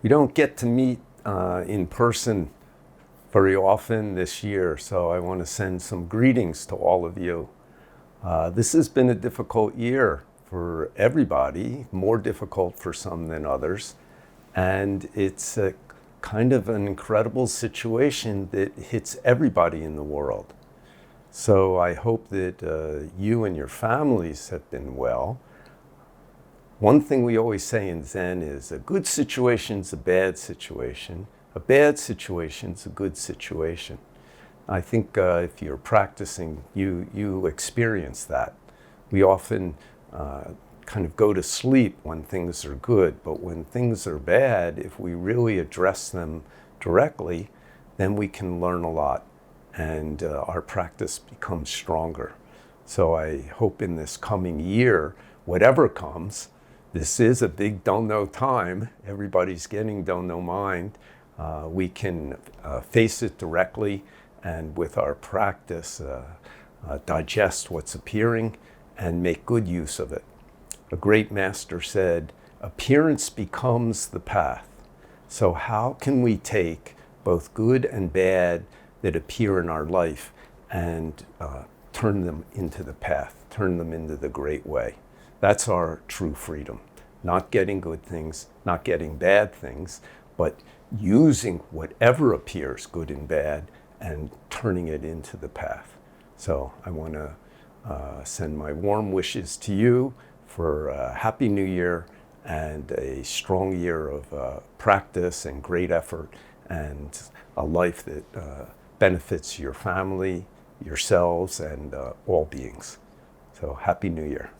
We don't get to meet uh, in person very often this year, so I want to send some greetings to all of you. Uh, this has been a difficult year for everybody, more difficult for some than others. And it's a kind of an incredible situation that hits everybody in the world. So I hope that uh, you and your families have been well. One thing we always say in Zen is a good situation is a bad situation. A bad situation is a good situation. I think uh, if you're practicing, you, you experience that. We often uh, kind of go to sleep when things are good, but when things are bad, if we really address them directly, then we can learn a lot and uh, our practice becomes stronger. So I hope in this coming year, whatever comes, this is a big don't know time. Everybody's getting don't know mind. Uh, we can uh, face it directly and with our practice, uh, uh, digest what's appearing and make good use of it a great master said, appearance becomes the path. So, how can we take both good and bad that appear in our life and uh, turn them into the path, turn them into the great way? That's our true freedom. Not getting good things, not getting bad things, but using whatever appears good and bad and turning it into the path. So, I want to uh, send my warm wishes to you for a happy new year and a strong year of uh, practice and great effort and a life that uh, benefits your family, yourselves, and uh, all beings. So, Happy New Year.